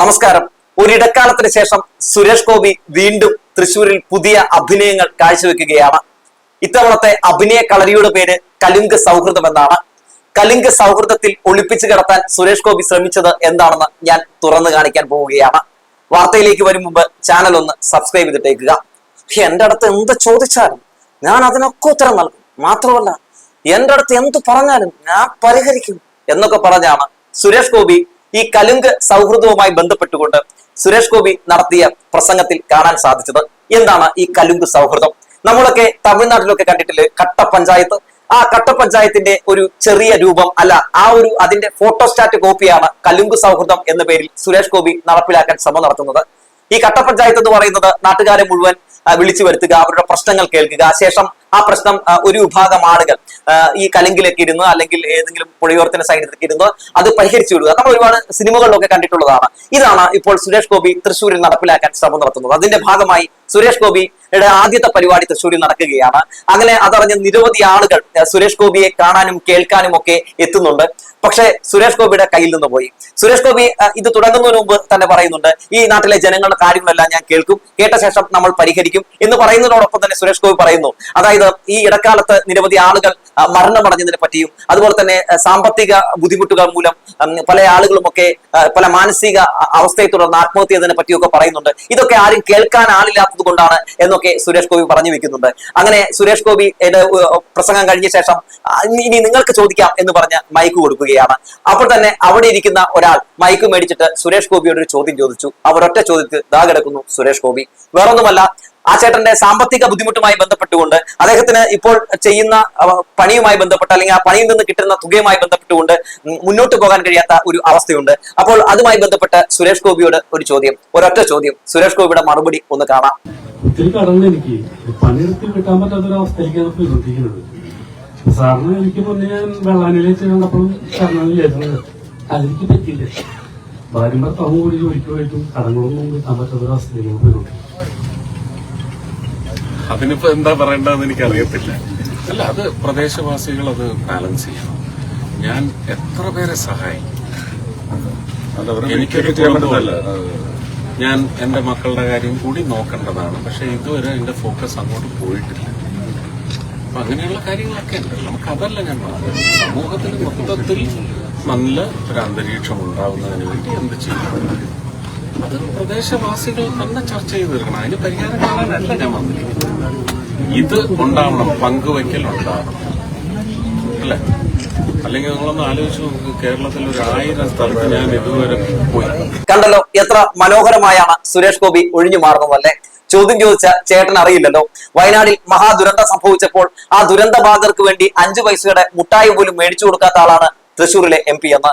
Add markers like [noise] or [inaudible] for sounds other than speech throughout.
നമസ്കാരം. ഒരിടക്കാലത്തിന് ശേഷം സുരേഷ് ഗോപി വീണ്ടും തൃശൂരിൽ പുതിയ അഭിനയങ്ങൾ കാഴ്ചവെക്കുകയാണ്. ഇത്തവണത്തെ അഭിനയ കളരിയുടെ പേര് കലുങ്ക് സൗഹൃദം എന്നാണ്. സൗഹൃദത്തിൽ ഒളിപ്പിച്ചു കിടത്താൻ സുരേഷ് ഗോപി ശ്രമിച്ചത് എന്താണെന്ന് ഞാൻ തുറന്നു കാണിക്കാൻ പോവുകയാണ്. വാർത്തയിലേക്ക് വരും മുമ്പ് ചാനൽ ഒന്ന് സബ്സ്ക്രൈബ് ചെയ്തിട്ടേക്കുക. എന്റെ അടുത്ത് എന്ത് ചോദിച്ചാലും ഞാൻ അതിനൊക്കെ ഉത്തരം നൽകും. മാത്രമല്ല എന്റെ അടുത്ത് എന്ത് പറഞ്ഞാലും ഞാൻ പരിഹരിക്കും എന്നൊക്കെ പറഞ്ഞാണ് സുരേഷ് ഗോപി ഈ കലുങ്ക് സൗഹൃദവുമായി ബന്ധപ്പെട്ടുകൊണ്ട് സുരേഷ് ഗോപി നടത്തിയ പ്രസംഗത്തിൽ കാണാൻ സാധിച്ചത് എന്താണ് ഈ കലുങ്ക് സൗഹൃദം? നമ്മളൊക്കെ തമിഴ്നാട്ടിലൊക്കെ കണ്ടിട്ടില്ല കട്ട പഞ്ചായത്ത് ആ കട്ട പഞ്ചായത്തിന്റെ ഒരു ചെറിയ രൂപം അല്ല ആ ഒരു അതിന്റെ ഫോട്ടോസ്റ്റാറ്റ് കോപ്പിയാണ് കലുങ്ക് സൗഹൃദം എന്ന പേരിൽ സുരേഷ് ഗോപി നടപ്പിലാക്കാൻ ശ്രമം നടത്തുന്നത്. ഈ കട്ട പഞ്ചായത്ത് എന്ന് പറയുന്നത് നാട്ടുകാരെ മുഴുവൻ വിളിച്ചു വരുത്തുക അവരുടെ പ്രശ്നങ്ങൾ കേൾക്കുക ശേഷം ആ പ്രശ്നം ഒരു വിഭാഗം ആളുകൾ ഈ കലങ്കിലൊക്കെ ഇരുന്ന് അല്ലെങ്കിൽ ഏതെങ്കിലും പുഴയോരത്തിന്റെ സൈഡിലേക്ക് ഇരുന്ന് അത് പരിഹരിച്ചു വിടുക. നമ്മൾ ഒരുപാട് സിനിമകളിലൊക്കെ കണ്ടിട്ടുള്ളതാണ്. ഇതാണ് ഇപ്പോൾ സുരേഷ് ഗോപി തൃശ്ശൂരിൽ നടപ്പിലാക്കാൻ ശ്രമം നടത്തുന്നത്. അതിന്റെ ഭാഗമായി സുരേഷ് ഗോപിയുടെ ആദ്യത്തെ പരിപാടി തൃശ്ശൂരിൽ നടക്കുകയാണ്. അങ്ങനെ അതറിഞ്ഞ നിരവധി ആളുകൾ സുരേഷ് ഗോപിയെ കാണാനും കേൾക്കാനും ഒക്കെ എത്തുന്നുണ്ട്. പക്ഷേ സുരേഷ് ഗോപിയുടെ കയ്യിൽ നിന്ന് പോയി. സുരേഷ് ഗോപി ഇത് തുടങ്ങുന്നതിന് മുമ്പ് തന്നെ പറയുന്നുണ്ട് ഈ നാട്ടിലെ ജനങ്ങളുടെ കാര്യങ്ങളെല്ലാം ഞാൻ കേൾക്കും. കേട്ട ശേഷം നമ്മൾ പരിഹരിക്കും. എന്ന് പറയുന്നതിനോടൊപ്പം തന്നെ സുരേഷ് ഗോപി പറയുന്നു അതായത് ഈ ഇടക്കാലത്ത് നിരവധി ആളുകൾ മരണമടഞ്ഞതിനെ പറ്റിയും അതുപോലെ തന്നെ സാമ്പത്തിക ബുദ്ധിമുട്ടുകൾ മൂലം പല ആളുകളുമൊക്കെ പല മാനസിക അവസ്ഥയെ തുടർന്ന് ആത്മഹത്യ പറ്റിയൊക്കെ പറയുന്നുണ്ട്. ഇതൊക്കെ ആരും കേൾക്കാൻ ആളില്ലാത്തത് കൊണ്ടാണ് എന്നൊക്കെ സുരേഷ് ഗോപി പറഞ്ഞു വെക്കുന്നുണ്ട്. അങ്ങനെ സുരേഷ് ഗോപി പ്രസംഗം കഴിഞ്ഞ ശേഷം ഇനി നിങ്ങൾക്ക് ചോദിക്കാം എന്ന് പറഞ്ഞ് മൈക്ക് കൊടുക്കുകയാണ്. അപ്പോൾ തന്നെ അവിടെ ഇരിക്കുന്ന ഒരാൾ മൈക്ക് മേടിച്ചിട്ട് സുരേഷ് ഗോപിയോട് ഒരു ചോദ്യം ചോദിച്ചു. അവരൊറ്റ ചോദ്യത്തിൽ ദാ കിടക്കുന്നു സുരേഷ് ഗോപി. വേറൊന്നുമല്ല ആ ചേട്ടന്റെ സാമ്പത്തിക ബുദ്ധിമുട്ടുമായി ബന്ധപ്പെട്ടുകൊണ്ട് അദ്ദേഹത്തിന് ഇപ്പോൾ ചെയ്യുന്ന പണിയുമായി ബന്ധപ്പെട്ട് അല്ലെങ്കിൽ ആ പണിയിൽ നിന്ന് കിട്ടുന്ന തുകയുമായി ബന്ധപ്പെട്ടുകൊണ്ട് മുന്നോട്ട് പോകാൻ കഴിയാത്ത ഒരു അവസ്ഥയുണ്ട്. അപ്പോൾ അതുമായി ബന്ധപ്പെട്ട് സുരേഷ് ഗോപിയോട് ഒരു ചോദ്യം ഒരൊറ്റ ചോദ്യം. സുരേഷ് ഗോപിയുടെ മറുപടി ഒന്ന് കാണാം. ഞാൻ വെള്ളാനിലേക്ക് കണ്ടപ്പോഴും സാറിനാണ് വിചാരിച്ചത് അതെനിക്ക് പറ്റില്ല ഭാര്യ ഭർത്താവും കൂടി ജോലിക്ക് പോയിട്ടും കടങ്ങളൊന്നും കിട്ടാൻ പറ്റാത്തൊരവസ്ഥയിലേക്ക് പോയിക്കൊണ്ടിരിക്കും അതിനിപ്പോ എന്താ പറയേണ്ടതെന്ന് എനിക്ക് അറിയത്തില്ല അല്ല അത് പ്രദേശവാസികൾ അത് ബാലൻസ് ചെയ്യണം. ഞാൻ എത്ര പേരെ സഹായിക്കും? എനിക്കൊരു കുടുംബമല്ല. ഞാൻ എന്റെ മക്കളുടെ കാര്യം കൂടി നോക്കേണ്ടതാണ്. പക്ഷെ ഇതുവരെ എന്റെ ഫോക്കസ് അങ്ങോട്ട് പോയിട്ടില്ല. അപ്പൊ അങ്ങനെയുള്ള കാര്യങ്ങളൊക്കെ ഉണ്ട്. നമുക്ക് അതല്ല ഞാൻ പറഞ്ഞത്. സമൂഹത്തിന് മൊത്തത്തിൽ നല്ല ഒരു അന്തരീക്ഷം ഉണ്ടാവുന്നതിന് വേണ്ടി എന്ത് ചെയ്യണം? പ്രദേശവാസികൾ തന്നെ ചർച്ച ചെയ്ത് തീർക്കണം. അതിന് പരിഹാരം കാണാനല്ല ഞാൻ വന്നിരിക്കുന്നത്. ഇത് ഉണ്ടാവണം പങ്കുവയ്ക്കൽ ഉണ്ടാവണം അല്ലേ? അല്ലെങ്കിൽ നിങ്ങളൊന്ന് ആലോചിച്ച് നോക്ക് കേരളത്തിൽ ഒരു ആയിരം സ്ഥലത്ത് ഞാൻ ഇതുവരെ പോയി. കണ്ടല്ലോ എത്ര മനോഹരമായാണ് സുരേഷ് ഗോപി ഒഴിഞ്ഞു മാറുന്നതല്ലേ ചോദ്യം ചോദിച്ച ചേട്ടൻ അറിയില്ലല്ലോ. വയനാടിൽ മഹാദുരന്തം സംഭവിച്ചപ്പോൾ ആ ദുരന്ത ബാധകർക്ക് വേണ്ടി അഞ്ചു പൈസയുടെ മുട്ടായി പോലും മേടിച്ചു കൊടുക്കാത്ത ആളാണ് തൃശൂരിലെ എം പി എന്ന്.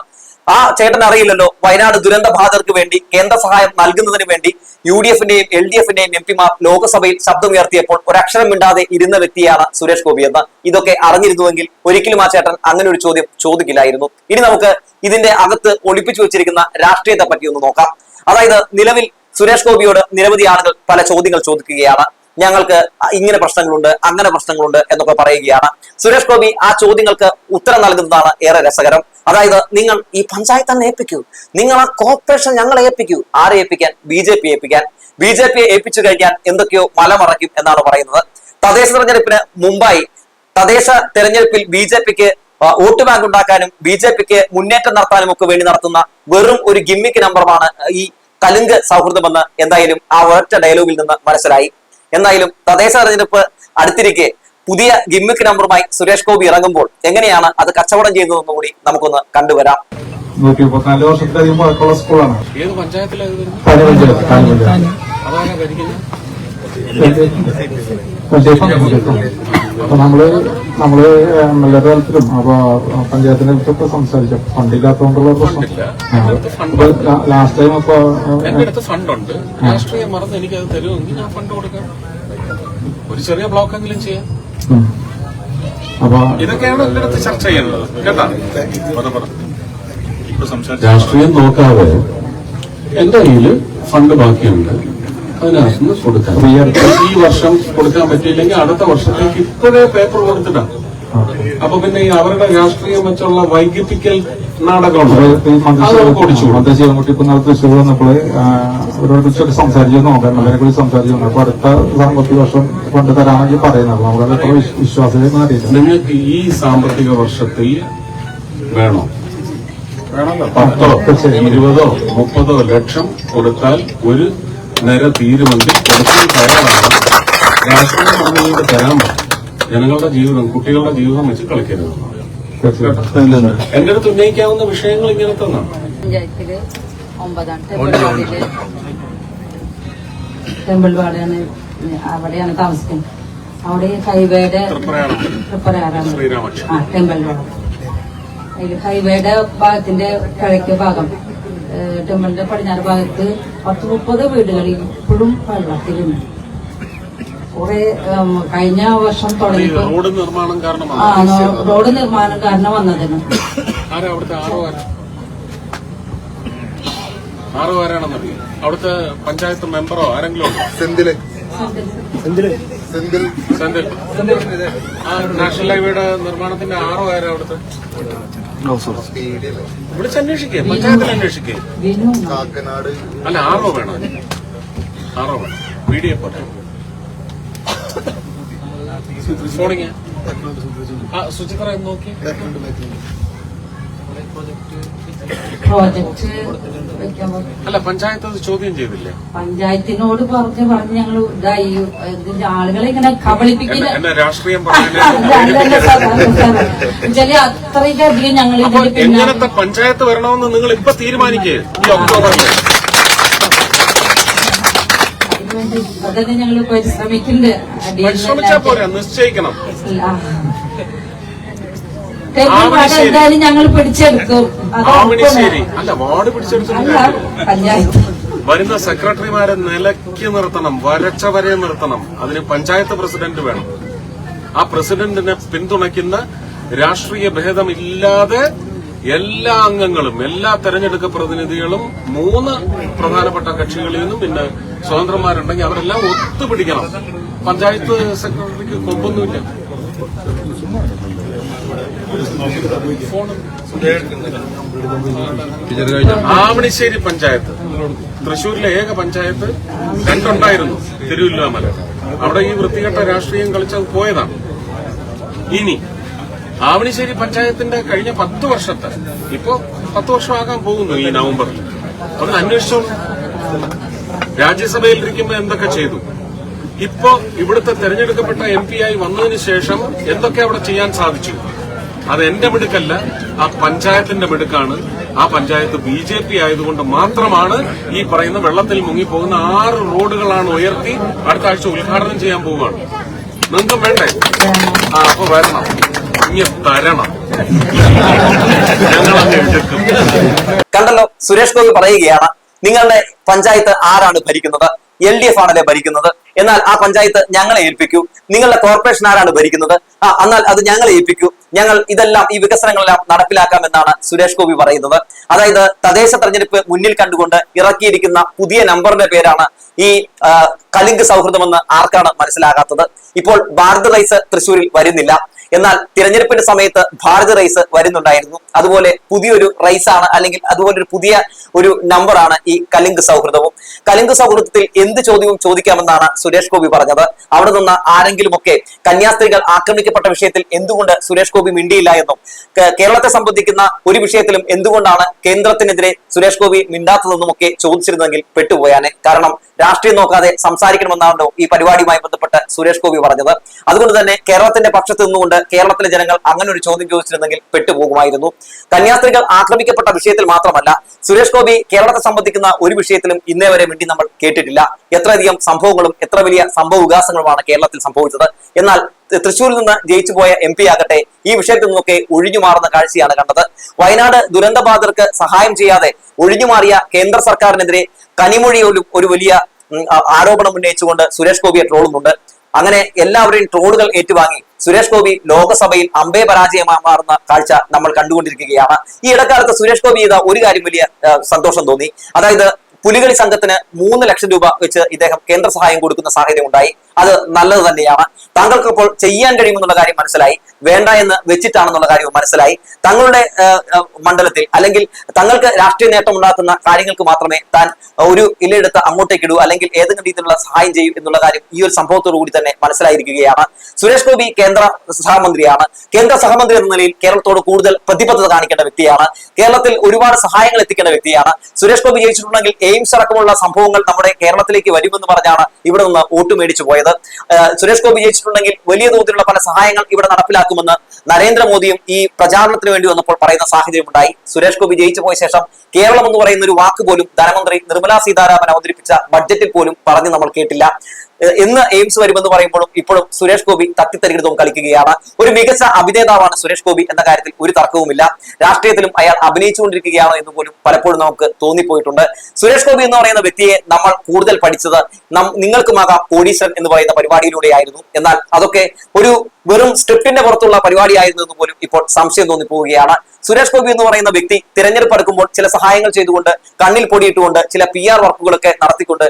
ആ ചേട്ടൻ അറിയില്ലല്ലോ. വയനാട് ദുരന്ത ബാധിതർക്ക് വേണ്ടി കേന്ദ്ര സഹായം നൽകുന്നതിന് വേണ്ടി യു ഡി എഫിന്റെയും എൽ ഡി എഫിന്റെയും എം പിമാർ ലോക്സഭയിൽ ശബ്ദമുയർത്തിയപ്പോൾ ഒരക്ഷരം മിണ്ടാതെ ഇരുന്ന വ്യക്തിയാണ് സുരേഷ് ഗോപി എന്ന് ഇതൊക്കെ അറിഞ്ഞിരുന്നുവെങ്കിൽ ഒരിക്കലും ആ ചേട്ടൻ അങ്ങനെ ഒരു ചോദ്യം ചോദിക്കില്ലായിരുന്നു. ഇനി നമുക്ക് ഇതിന്റെ അകത്ത് ഒളിപ്പിച്ചു വെച്ചിരിക്കുന്ന രാഷ്ട്രീയത്തെ പറ്റി ഒന്ന് നോക്കാം. അതായത് നിലവിൽ സുരേഷ് ഗോപിയോട് നിരവധി ആളുകൾ പല ചോദ്യങ്ങൾ ചോദിക്കുകയാണ്. ഞങ്ങൾക്ക് ഇങ്ങനെ പ്രശ്നങ്ങളുണ്ട് അങ്ങനെ പ്രശ്നങ്ങളുണ്ട് എന്നൊക്കെ പറയുകയാണ്. സുരേഷ് ഗോപി ആ ചോദ്യങ്ങൾക്ക് ഉത്തരം നൽകുന്നതാണ് ഏറെ രസകരം. അതായത് നിങ്ങൾ ഈ പഞ്ചായത്ത് തന്നെ ഏൽപ്പിക്കൂ. നിങ്ങൾ ആ കോർപ്പറേഷൻ ഞങ്ങളെ ഏൽപ്പിക്കൂ. ആരെ ഏൽപ്പിക്കാൻ? ബി ജെ പി ഏൽപ്പിക്കാൻ. ബി ജെ പിയെ ഏൽപ്പിച്ചു കഴിഞ്ഞാൽ എന്തൊക്കെയോ മലമറയ്ക്കും എന്നാണ് പറയുന്നത്. തദ്ദേശ തെരഞ്ഞെടുപ്പിന് മുമ്പായി തദ്ദേശ തെരഞ്ഞെടുപ്പിൽ ബി ജെ പിക്ക് വോട്ട് ബാങ്ക് ഉണ്ടാക്കാനും ബി ജെ പിക്ക് മുന്നേറ്റം നടത്താനും ഒക്കെ വേണ്ടി നടത്തുന്ന വെറും ഒരു ഗിമ്മിക്ക് നമ്പറുമാണ് ഈ കലുങ്ക് സൗഹൃദമെന്ന് എന്തായാലും ആ ഒരൊറ്റ ഡയലോഗിൽ നിന്ന് മനസ്സിലായി. എന്തായാലും തദ്ദേശ തെരഞ്ഞെടുപ്പ് അടുത്തിരിക്കെ പുതിയ ഗിമ്മിക്ക് നമ്പറുമായി സുരേഷ് ഗോപി ഇറങ്ങുമ്പോൾ എങ്ങനെയാണ് അത് കച്ചവടം ചെയ്യുന്നതെന്നും കൂടി നമുക്കൊന്ന് കണ്ടുവരാം. നൂറ്റി മുപ്പത്തിനാല് വർഷത്തിലധികം പഴക്കമുള്ള സ്കൂളാണ്. ഏത് പഞ്ചായത്തിലാണ് ഇത് നമ്മൾ അപ്പൊ നമ്മൾ നമ്മൾ എം എൽ എ തലത്തിലും അപ്പൊ പഞ്ചായത്തിന്റെ അടുത്തൊക്കെ സംസാരിച്ചു ഫണ്ടില്ലാത്തതുകൊണ്ടുള്ള പ്രശ്നം. അപ്പൊ ലാസ്റ്റ് ടൈം ഇപ്പൊ എന്റെ അടുത്ത് ഫണ്ടുണ്ട്. രാഷ്ട്രീയം മറന്ന് എനിക്ക് അത് തരുമെങ്കിൽ ഞാൻ ഫണ്ട് കൊടുക്കാം. ഒരു ചെറിയ ബ്ലോക്കെങ്കിലും ചെയ്യാം. അപ്പൊ ഇതൊക്കെയാണ് എന്റെ അടുത്ത് ചർച്ച ചെയ്യേണ്ടത്. കേട്ടാ? രാഷ്ട്രീയം നോക്കാതെ എന്റെ കയ്യിൽ ഫണ്ട് ബാക്കിയുണ്ട്. അതിനകത്തുനിന്ന് കൊടുക്കാം ഈ വർഷം കൊടുക്കാൻ പറ്റിയില്ലെങ്കിൽ അടുത്ത വർഷത്തേക്ക് ഇപ്പോഴേ പേപ്പർ കൊടുത്തിട്ടാ അപ്പൊ പിന്നെ ഈ അവരുടെ രാഷ്ട്രീയം വെച്ചുള്ള വൈകിപ്പിക്കൽ തൃശ്ശൂർ വന്നപ്പോൾ കുറിച്ചൊക്കെ സംസാരിച്ചു നോക്കാം കുറിച്ച് സംസാരിച്ചു അപ്പൊ അടുത്ത സാമ്പത്തിക വർഷം കൊണ്ട് തരാമെങ്കിൽ പറയുന്നത് നമ്മളത് എത്ര വിശ്വാസം അറിയില്ല. നിങ്ങൾക്ക് ഈ സാമ്പത്തിക വർഷത്തിൽ വേണോ? പത്തോ ഇരുപതോ മുപ്പതോ ലക്ഷം കൊടുത്താൽ ഒരു നിര തീരുമെങ്കിൽ കൊടുക്കാൻ തയ്യാറാണ്. രാഷ്ട്രീയ പറഞ്ഞുകൊണ്ട് തരാൻ പറ്റും ജനങ്ങളുടെ ജീവിതം കുട്ടികളുടെ ജീവിതം വെച്ച് കളിക്കരുത് എന്റെ അടുത്ത് ഉന്നയിക്കാവുന്ന വിഷയങ്ങൾ ഇങ്ങനെ തന്നാണ് പഞ്ചായത്തിൽ അവിടെയാണ് താമസിക്കുന്നത്. അവിടെ ഹൈവേയുടെ തൃപ്രയാണം തൃപ്പരയാറാണ്. ആ ഹൈവേയുടെ ഭാഗത്തിന്റെ കിഴക്ക് ഭാഗം. ടെമ്പിളിന്റെ പടിഞ്ഞാറ് ഭാഗത്ത് പത്ത് മുപ്പത് വീടുകളിൽ ഇപ്പോഴും വെള്ളത്തിലുണ്ട്. കുറെ കഴിഞ്ഞ വർഷം തുടങ്ങി റോഡ് നിർമ്മാണം ആ കാരണമാണ് റോഡ് നിർമ്മാണം കാരണം വന്നതിന്. ആറോ ആരാണെന്നറിയോ അവിടുത്തെ പഞ്ചായത്ത് മെമ്പറോ ആരെങ്കിലും സെന്തിൽ. സെന്തിൽ ആ നാഷണൽ ഹൈവേയുടെ നിർമ്മാണത്തിന്റെ ആറോ ആരാ അവിടുത്തെ? വിളിച്ച് അന്വേഷിക്കേ പഞ്ചായത്തിൽ അന്വേഷിക്കേ കാക്കനാട്. അല്ല ആറോ വേണം. ആറോ വേണം. P D F [coughs] phoning. ആ സുചിത്ര എന്ന് നോക്കി പ്രോജക്റ്റ് വെക്കാൻ അല്ല പഞ്ചായത്ത് അത് ചോദ്യം ചെയ്തില്ലേ? പഞ്ചായത്തിനോട് പറഞ്ഞ് പറഞ്ഞ് ഞങ്ങൾ ഇതായി. ഇതിന്റെ ആളുകളെ ഇങ്ങനെ കബളിപ്പിക്കുന്ന രാഷ്ട്രീയം. എന്നുവെച്ചാൽ അത്രയ്ക്കധികം ഞങ്ങൾ ഇങ്ങനത്തെ എങ്ങനത്തെ പഞ്ചായത്ത് വരണമെന്ന് നിങ്ങൾ ഇപ്പൊ തീരുമാനിക്കേ? ഈ ഒക്ടോബറിൽ. ഞങ്ങൾ പരിശ്രമിച്ചാ പോരാ നിശ്ചയിക്കണം. എന്തായാലും ഞങ്ങൾ പിടിച്ചെടുക്കും. അല്ല വാർഡ് വരുന്ന സെക്രട്ടറിമാരെ നിലയ്ക്ക് നിർത്തണം വരച്ച വരെ നിർത്തണം. അതിന് പഞ്ചായത്ത് പ്രസിഡന്റ് വേണം. ആ പ്രസിഡന്റിനെ പിന്തുണയ്ക്കുന്ന രാഷ്ട്രീയ ഭേദമില്ലാതെ എല്ലാ അംഗങ്ങളും എല്ലാ തെരഞ്ഞെടുക്ക പ്രതിനിധികളും മൂന്ന് പ്രധാനപ്പെട്ട കക്ഷികളിൽ നിന്നും പിന്നെ സ്വതന്ത്രന്മാരുണ്ടെങ്കിൽ അവരെല്ലാം ഒത്തുപിടിക്കണം. പഞ്ചായത്ത് സെക്രട്ടറിക്ക് കൊമ്പൊന്നുമില്ല ആവണിശ്ശേരി പഞ്ചായത്ത്. തൃശൂരിലെ ഏക പഞ്ചായത്ത് രണ്ടുണ്ടായിരുന്നു തിരുവല്ലാമല. അവിടെ ഈ വൃത്തികെട്ട രാഷ്ട്രീയം കളിച്ചത് പോയതാണ്. ഇനി ആവണിശ്ശേരി പഞ്ചായത്തിന്റെ കഴിഞ്ഞ പത്ത് വർഷത്തെ ഇപ്പോ പത്ത് വർഷമാകാൻ പോകുന്നു ഈ നവംബറിൽ അവിടെ അന്വേഷിച്ചോളൂ രാജ്യസഭയിൽ ഇരിക്കുമ്പോൾ എന്തൊക്കെ ചെയ്തു? ഇപ്പോ ഇവിടുത്തെ തെരഞ്ഞെടുക്കപ്പെട്ട എം ആയി വന്നതിന് ശേഷം എന്തൊക്കെ അവിടെ ചെയ്യാൻ സാധിച്ചു? അത് എന്റെ മിടുക്കല്ല ആ പഞ്ചായത്തിന്റെ മിടുക്കാണ്. ആ പഞ്ചായത്ത് ബി ജെ പി ആയതുകൊണ്ട് മാത്രമാണ് ഈ പറയുന്ന വെള്ളത്തിൽ മുങ്ങിപ്പോകുന്ന ആറ് റോഡുകളാണ് ഉയർത്തി അടുത്ത ആഴ്ച ഉദ്ഘാടനം ചെയ്യാൻ പോവുകയാണ്. നിങ്ങൾക്കും വേണ്ടേ? ആ അപ്പൊ വരണം. തരണം. കണ്ടല്ലോ സുരേഷ് ഗോപി പറയുകയാണ് നിങ്ങളുടെ പഞ്ചായത്ത് ആരാണ് ഭരിക്കുന്നത്? എൽ ഡി എഫ് ആണല്ലേ ഭരിക്കുന്നത്? എന്നാൽ ആ പഞ്ചായത്ത് ഞങ്ങളെ ഏൽപ്പിക്കൂ. നിങ്ങളുടെ കോർപ്പറേഷൻ ആരാണ് ഭരിക്കുന്നത്? ആ എന്നാൽ അത് ഞങ്ങളെ ഏൽപ്പിക്കൂ. ഞങ്ങൾ ഇതെല്ലാം ഈ വികസനങ്ങളെല്ലാം നടപ്പിലാക്കാമെന്നാണ് സുരേഷ് ഗോപി പറയുന്നത്. അതായത് തദ്ദേശ തെരഞ്ഞെടുപ്പ് മുന്നിൽ കണ്ടുകൊണ്ട് ഇറക്കിയിരിക്കുന്ന പുതിയ നമ്പറിന്റെ പേരാണ് ഈ കലിംഗ് സൗഹൃദമെന്ന് ആർക്കാണ് മനസ്സിലാകാത്തത്? ഇപ്പോൾ ഭാരത് റൈസ് തൃശ്ശൂരിൽ വരുന്നില്ല. എന്നാൽ തിരഞ്ഞെടുപ്പിന്റെ സമയത്ത് ഭാരത് റൈസ് വരുന്നുണ്ടായിരുന്നു. അതുപോലെ പുതിയൊരു റൈസാണ് അല്ലെങ്കിൽ അതുപോലെ ഒരു പുതിയ ഒരു നമ്പറാണ് ഈ കലിംഗ് സൗഹൃദവും. കലിംഗ് സൗഹൃദത്തിൽ എന്ത് ചോദ്യവും ചോദിക്കാമെന്നാണ് സുരേഷ് ഗോപി പറഞ്ഞത്. അവിടെ നിന്ന് ആരെങ്കിലുമൊക്കെ കന്യാസ്ത്രീകൾ ആക്രമിക്കപ്പെട്ട വിഷയത്തിൽ എന്തുകൊണ്ട് സുരേഷ് ഗോപി മിണ്ടിയില്ല എന്നും കേരളത്തെ സംബന്ധിക്കുന്ന ഒരു വിഷയത്തിലും എന്തുകൊണ്ടാണ് കേന്ദ്രത്തിനെതിരെ സുരേഷ് ഗോപി മിണ്ടാത്തതെന്നും ഒക്കെ ചോദിച്ചിരുന്നെങ്കിൽ പെട്ടുപോയാനെ. കാരണം രാഷ്ട്രീയം നോക്കാതെ സംസാരിക്കണമെന്നാണല്ലോ ഈ പരിപാടിയുമായി ബന്ധപ്പെട്ട് സുരേഷ് ഗോപി പറഞ്ഞത്. അതുകൊണ്ട് തന്നെ കേരളത്തിന്റെ പക്ഷത്ത് നിന്നുകൊണ്ട് കേരളത്തിലെ ജനങ്ങൾ അങ്ങനെ ഒരു ചോദ്യം ചോദിച്ചിരുന്നെങ്കിൽ പെട്ടുപോകുമായിരുന്നു. കന്യാസ്ത്രീകൾ ആക്രമിക്കപ്പെട്ട വിഷയത്തിൽ മാത്രമല്ല സുരേഷ് ഗോപി കേരളത്തെ സംബന്ധിക്കുന്ന ഒരു വിഷയത്തിലും ഇന്നേ വരെ വേണ്ടി നമ്മൾ കേട്ടിട്ടില്ല. എത്രയധികം സംഭവങ്ങളും എത്ര വലിയ സംഭവ വികാസങ്ങളുമാണ് കേരളത്തിൽ സംഭവിച്ചത്. എന്നാൽ തൃശ്ശൂരിൽ നിന്ന് ജയിച്ചു പോയ എം പി ആകട്ടെ ഈ വിഷയത്തിൽ നിന്നൊക്കെ ഒഴിഞ്ഞു മാറുന്ന കാഴ്ചയാണ് കണ്ടത്. വയനാട് ദുരന്തബാധിതർക്ക് സഹായം ചെയ്യാതെ ഒഴിഞ്ഞു മാറിയ കേന്ദ്ര സർക്കാരിനെതിരെ കനിമൊഴി ഒരു വലിയ ആരോപണം ഉന്നയിച്ചുകൊണ്ട് സുരേഷ് ഗോപിയെ ട്രോളുന്നുണ്ട്. അങ്ങനെ എല്ലാവരുടെയും ട്രോളുകൾ ഏറ്റുവാങ്ങി സുരേഷ് ഗോപി ലോകസഭയിൽ അമ്പേ പരാജയമായി കാഴ്ച നമ്മൾ കണ്ടുകൊണ്ടിരിക്കുകയാണ്. ഈ ഇടക്കാലത്ത് സുരേഷ് ഗോപി ചെയ്ത ഒരു കാര്യം വലിയ സന്തോഷം തോന്നി. അതായത് പുലികളി സംഘത്തിന് മൂന്ന് ലക്ഷം രൂപ വെച്ച് ഇദ്ദേഹം കേന്ദ്ര സഹായം കൊടുക്കുന്ന സാഹചര്യം ഉണ്ടായി. അത് നല്ലത് തന്നെയാണ്. താങ്കൾക്ക് ഇപ്പോൾ ചെയ്യാൻ കഴിയുമെന്നുള്ള കാര്യം മനസ്സിലായി വേണ്ട എന്ന് വെച്ചിട്ടാണെന്നുള്ള കാര്യവും മനസ്സിലായി. തങ്ങളുടെ മണ്ഡലത്തിൽ അല്ലെങ്കിൽ തങ്ങൾക്ക് രാഷ്ട്രീയ നേട്ടം ഉണ്ടാക്കുന്ന കാര്യങ്ങൾക്ക് മാത്രമേ താൻ ഒരു ഇലയെടുത്ത് അങ്ങോട്ടേക്ക് ഇടൂ അല്ലെങ്കിൽ ഏതെങ്കിലും രീതിയിലുള്ള സഹായം ചെയ്യും എന്നുള്ള കാര്യം ഈ ഒരു സംഭവത്തോടു കൂടി തന്നെ മനസ്സിലായിരിക്കുകയാണ്. സുരേഷ് ഗോപി കേന്ദ്ര സഹമന്ത്രിയാണ്. കേന്ദ്ര സഹമന്ത്രി എന്ന നിലയിൽ കേരളത്തോട് കൂടുതൽ പ്രതിബദ്ധത കാണിക്കേണ്ട വ്യക്തിയാണ്. കേരളത്തിൽ ഒരുപാട് സഹായങ്ങൾ എത്തിക്കേണ്ട വ്യക്തിയാണ്. സുരേഷ് ഗോപി ജയിച്ചിട്ടുണ്ടെങ്കിൽ എയിംസ് അടക്കമുള്ള സംഭവങ്ങൾ നമ്മുടെ കേരളത്തിലേക്ക് വരുമെന്ന് പറഞ്ഞാണ് ഇവിടെ നിന്ന് വോട്ട് മേടിച്ചു പോയത്. ഏഹ് സുരേഷ് ഗോപി ജയിച്ചിട്ടുണ്ടെങ്കിൽ വലിയ തോതിലുള്ള പല സഹായങ്ങൾ ഇവിടെ നടപ്പിലാക്കുമെന്ന് നരേന്ദ്രമോദിയും ഈ പ്രചാരണത്തിന് വേണ്ടി വന്നപ്പോൾ പറയുന്ന സാഹചര്യം ഉണ്ടായി. സുരേഷ് ഗോപി ജയിച്ചു പോയ ശേഷം കേരളം എന്ന് പറയുന്ന ഒരു വാക്ക് പോലും ധനമന്ത്രി നിർമ്മലാ സീതാരാമൻ അവതരിപ്പിച്ച ബഡ്ജറ്റിൽ പോലും പറഞ്ഞു നമ്മൾ കേട്ടില്ല. എന്ന് എയിംസ് വരുമെന്ന് പറയുമ്പോഴും ഇപ്പോഴും സുരേഷ് ഗോപി തട്ടിത്തരികിടതും കളിക്കുകയാണ്. ഒരു മികച്ച അഭിനേതാവാണ് സുരേഷ് ഗോപി എന്ന കാര്യത്തിൽ ഒരു തർക്കവുമില്ല. രാഷ്ട്രീയത്തിലും അയാൾ അഭിനയിച്ചുകൊണ്ടിരിക്കുകയാണ് എന്ന് പോലും പലപ്പോഴും നമുക്ക് തോന്നിപ്പോയിട്ടുണ്ട്. സുരേഷ് ഗോപി എന്ന് പറയുന്ന വ്യക്തിയെ നമ്മൾ കൂടുതൽ പഠിച്ചത് നിങ്ങൾക്കുമാകാം കോടീശ്വരൻ എന്ന് പറയുന്ന പരിപാടിയിലൂടെയായിരുന്നു. എന്നാൽ അതൊക്കെ ഒരു വെറും സ്ക്രിപ്റ്റിന്റെ പുറത്തുള്ള പരിപാടിയായിരുന്നു എന്ന് പോലും ഇപ്പോൾ സംശയം തോന്നിപ്പോവുകയാണ്. സുരേഷ് ഗോപി എന്ന് പറയുന്ന വ്യക്തി തിരഞ്ഞെടുപ്പ് അടുക്കുമ്പോൾ ചില സഹായങ്ങൾ ചെയ്തുകൊണ്ട് കണ്ണിൽ പൊടിയിട്ടുകൊണ്ട് ചില പി ആർ വർക്കുകളൊക്കെ നടത്തിക്കൊണ്ട്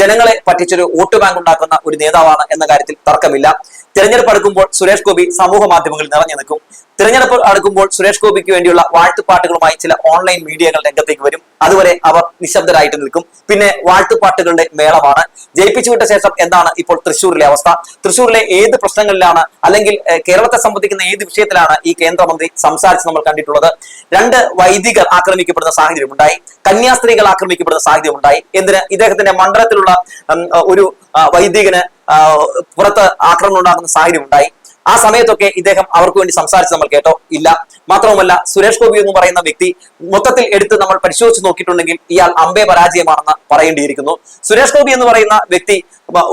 ജനങ്ങളെ പറ്റിച്ചൊരു വോട്ട് ബാങ്ക് ഉണ്ടാക്കുന്ന ഒരു നേതാവാണ് എന്ന കാര്യത്തിൽ തർക്കമില്ല. തിരഞ്ഞെടുപ്പ് അടുക്കുമ്പോൾ സുരേഷ് ഗോപി സമൂഹ മാധ്യമങ്ങളിൽ നിറഞ്ഞു നിൽക്കും. തിരഞ്ഞെടുപ്പ് അടുക്കുമ്പോൾ സുരേഷ് ഗോപിക്ക് വേണ്ടിയുള്ള വാഴ്ത്തുപാട്ടുകളുമായി ചില ഓൺലൈൻ മീഡിയകൾ രംഗത്തേക്ക് വരും. അതുവരെ അവർ നിശബ്ദരായിട്ട് നിൽക്കും. പിന്നെ വാഴ്ത്തുപാട്ടുകളുടെ മേളമാണ്. ജയിപ്പിച്ചു വിട്ട ശേഷം എന്താണ് ഇപ്പോൾ തൃശ്ശൂരിലെ അവസ്ഥ? തൃശ്ശൂരിലെ ഏത് പ്രശ്നങ്ങളിലാണ്? അല്ലെങ്കിൽ കേരളത്തെ സംബന്ധിക്കുന്ന ഏത് വിഷയത്തിലാണ് ഈ കേന്ദ്രമന്ത്രി സംസാരിച്ച് നമ്മൾ കണ്ടിട്ടുള്ളത്? രണ്ട് വൈദികർ ആക്രമിക്കപ്പെടുന്ന സാഹചര്യം ഉണ്ടായി. കന്യാസ്ത്രീകൾ ആക്രമിക്കപ്പെടുന്ന സാഹചര്യം ഉണ്ടായി. എന്തിന്? ഇദ്ദേഹത്തിന്റെ മണ്ഡലത്തിലുള്ള ഒരു വൈദികന് പുറത്ത് ആക്രമണം ഉണ്ടാകുന്ന സാഹചര്യം ഉണ്ടായി. ആ സമയത്തൊക്കെ ഇദ്ദേഹം അവർക്ക് വേണ്ടി സംസാരിച്ച് നമ്മൾ കേട്ടോ ഇല്ല. മാത്രവുമല്ല സുരേഷ് ഗോപി എന്ന് പറയുന്ന വ്യക്തി മൊത്തത്തിൽ എടുത്ത് നമ്മൾ പരിശോധിച്ച് നോക്കിയിട്ടുണ്ടെങ്കിൽ ഇയാൾ അമ്പേ പരാജയമാണെന്ന് പറയേണ്ടിയിരിക്കുന്നു. സുരേഷ് ഗോപി എന്ന് പറയുന്ന വ്യക്തി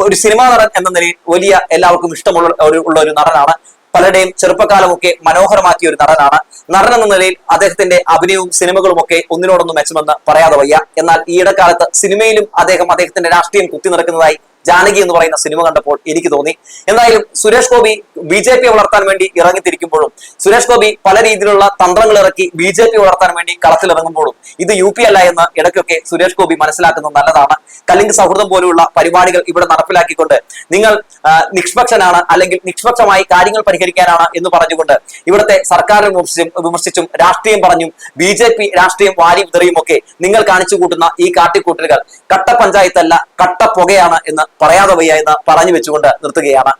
ഒരു സിനിമാ നടൻ എന്ന നിലയിൽ വലിയ എല്ലാവർക്കും ഇഷ്ടമുള്ള ഒരു ഉള്ള ഒരു നടനാണ്. പലരുടെയും ചെറുപ്പകാലമൊക്കെ മനോഹരമാക്കിയ ഒരു നടനാണ്. നടൻ എന്ന നിലയിൽ അദ്ദേഹത്തിന്റെ അഭിനയവും സിനിമകളും ഒക്കെ ഒന്നിനോടൊന്നും മെച്ചമെന്ന് പറയാതെ വയ്യ. എന്നാൽ ഈ ഇടക്കാലത്ത് സിനിമയിലും അദ്ദേഹം അദ്ദേഹത്തിന്റെ രാഷ്ട്രീയം കുത്തി നിറക്കുന്നതായി ജാനകി എന്ന് പറയുന്ന സിനിമ കണ്ടപ്പോൾ എനിക്ക് തോന്നി. എന്തായാലും Suresh Gopi B J P വളർത്താൻ വേണ്ടി ഇറങ്ങിത്തിരിക്കുമ്പോഴും സുരേഷ് ഗോപി പല രീതിയിലുള്ള തന്ത്രങ്ങൾ ഇറക്കി ബി ജെ പി വളർത്താൻ വേണ്ടി കളത്തിലിറങ്ങുമ്പോഴും ഇത് യു പി അല്ല എന്ന് ഇടയ്ക്കൊക്കെ സുരേഷ് ഗോപി മനസ്സിലാക്കുന്നത് നല്ലതാണ്. കലിംഗ് സൗഹൃദം പോലെയുള്ള പരിപാടികൾ ഇവിടെ നടപ്പിലാക്കിക്കൊണ്ട് നിങ്ങൾ നിഷ്പക്ഷനാണ് അല്ലെങ്കിൽ നിഷ്പക്ഷമായി കാര്യങ്ങൾ പരിഹരിക്കാനാണ് എന്ന് പറഞ്ഞുകൊണ്ട് ഇവിടുത്തെ സർക്കാരിനെ വിമർശിച്ചും വിമർശിച്ചും രാഷ്ട്രീയം പറഞ്ഞും ബി ജെ പി രാഷ്ട്രീയം വാരി വിതറിയും ഒക്കെ നിങ്ങൾ കാണിച്ചു കൂട്ടുന്ന ഈ കാട്ടിക്കൂട്ടലുകൾ കട്ട പഞ്ചായത്തല്ല കട്ട പുകയാണ് എന്ന് പറയാതെ വയ്യ എന്ന് പറഞ്ഞു വെച്ചുകൊണ്ട് നിർത്തുകയാണ്.